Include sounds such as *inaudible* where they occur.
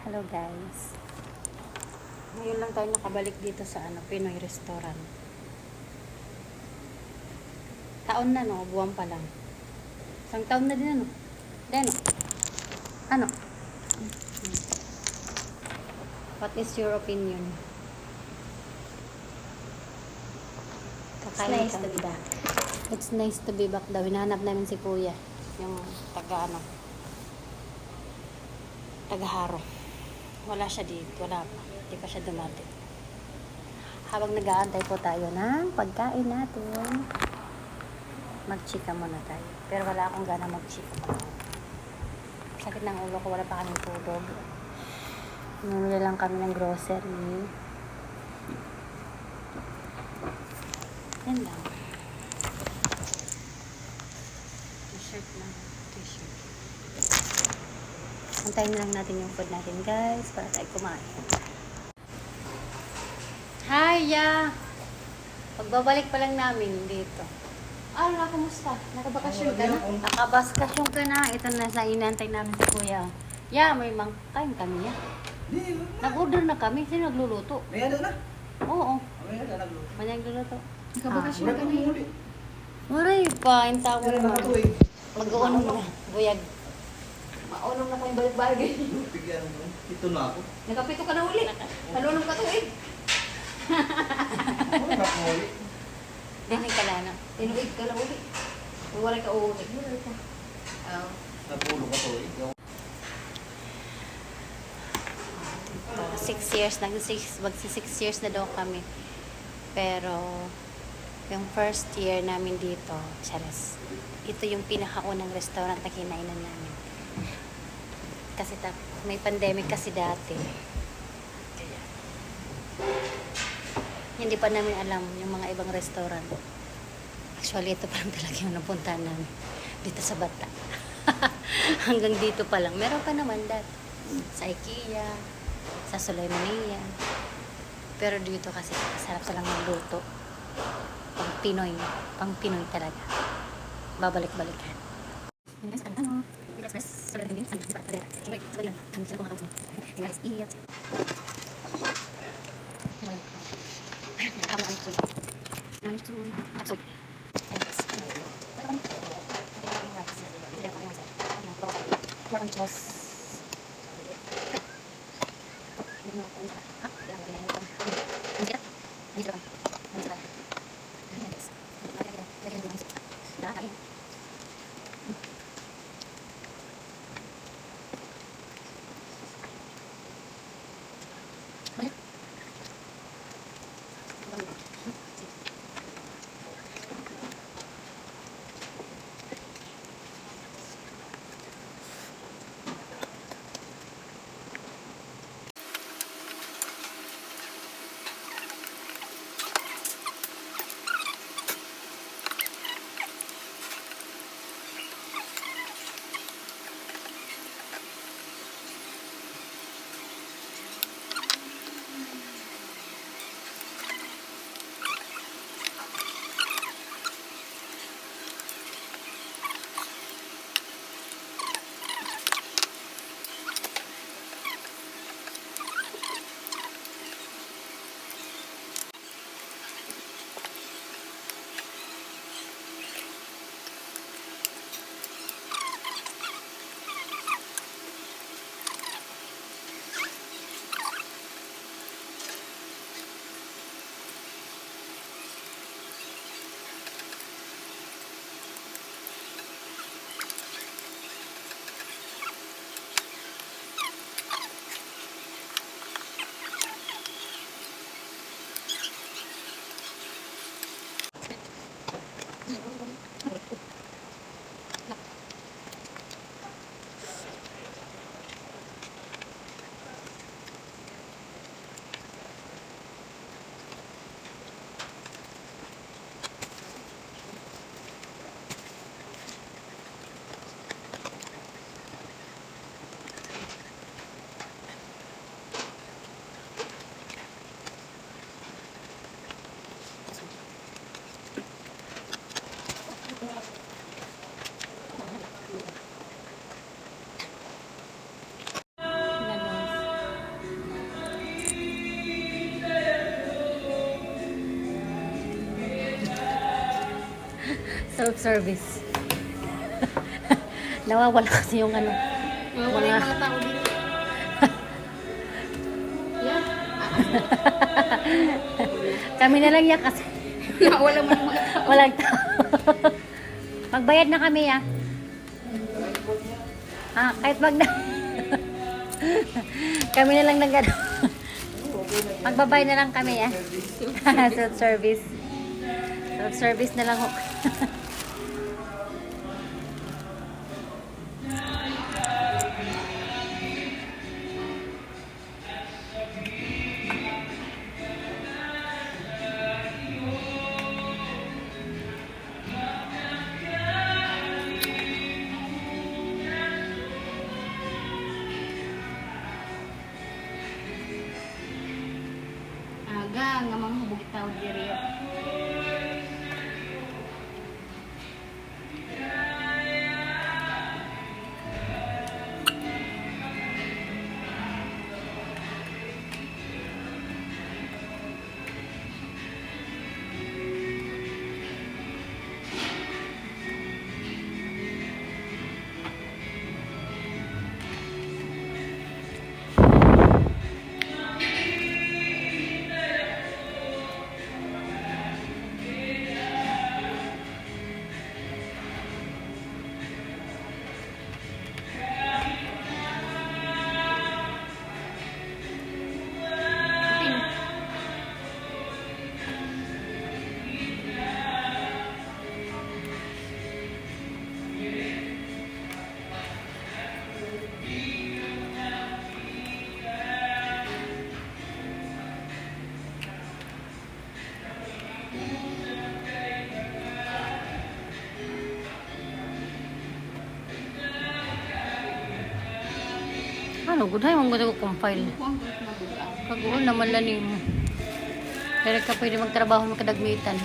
Hello guys. Ngayon lang tayo nakabalik dito sa ano, Pinoy restaurant. Taon na no, buwan pa lang. Isang taon na din ano. Di ano? What is your opinion? It's nice to be back. It's nice to be back daw. Hinahanap namin si Kuya. Yung taga ano. Taga Haro. Wala siya dito. Wala pa. Hindi pa siya dumating. Habang nag-aantay po tayo ng pagkain natin, magchika muna tayo. Pero wala akong gana magchika. Sakit ng ulo ko. Wala pa kaming tulog. Namili lang kami ng grocery. Yan lang. T-shirt lang. T-shirt. Antayin na lang natin yung food natin, guys, para tayo kumain. Hi, Ya! Pagbabalik pa lang namin dito. Ah, na, kumusta? Nakabakasyon ka na? Nakabakasyon ka na. Ito na sa inantay namin si Kuya. Ya, may mang... Kain kami, ya. Nag-order na kami. Sino nagluluto? may ano na. Oo. May ano na. Manya nagluluto. Nakabakasyon Wala ka na huli. Maray pa, yung tawag mo. Mag-uunong na. Buyag. Maunong na kayong balik-balik. Bigyan mo. Ito na ako. Nakapito ka na uli. Talunong ka tuig. Wala kang huli. Dinig ka na. Tinuig ka na uli. Wala ka uli. Wala ka. Oh. Natulog ka to. Ikaw. Six years, nag six, magsi six years na daw kami. Pero, yung first year namin dito, charas, ito yung pinakaunang restaurant na kinainan namin. Kasi ta, may pandemic kasi dati. Hindi pa namin alam yung mga ibang restaurant. Actually, ito pa lang talaga yung napuntahan namin. Dito sa Bata. *laughs* Hanggang dito pa lang. Meron pa naman dati. Sa IKEA, sa Sulaimania. Pero dito kasi masarap silang magluto. Pang Pinoy. Pang Pinoy talaga. Babalik-balikan. Ini Self-service. *laughs* Nawawala kasi yung ano. Mga wala yung mga tao dito. *laughs* Yan. Kami na lang yan kasi *laughs* Nawala mo yung mga tao. walang tao. Magbayad na kami ah. Ah, kahit wag na. kami na lang nag ano. Magbabay na lang kami ah. Self-service. Self-service na lang ho. Mga hubog Ano, good hay mong ko compile. Kaguon naman lang mo. Kaya ka pwede magtrabaho makadagmitan.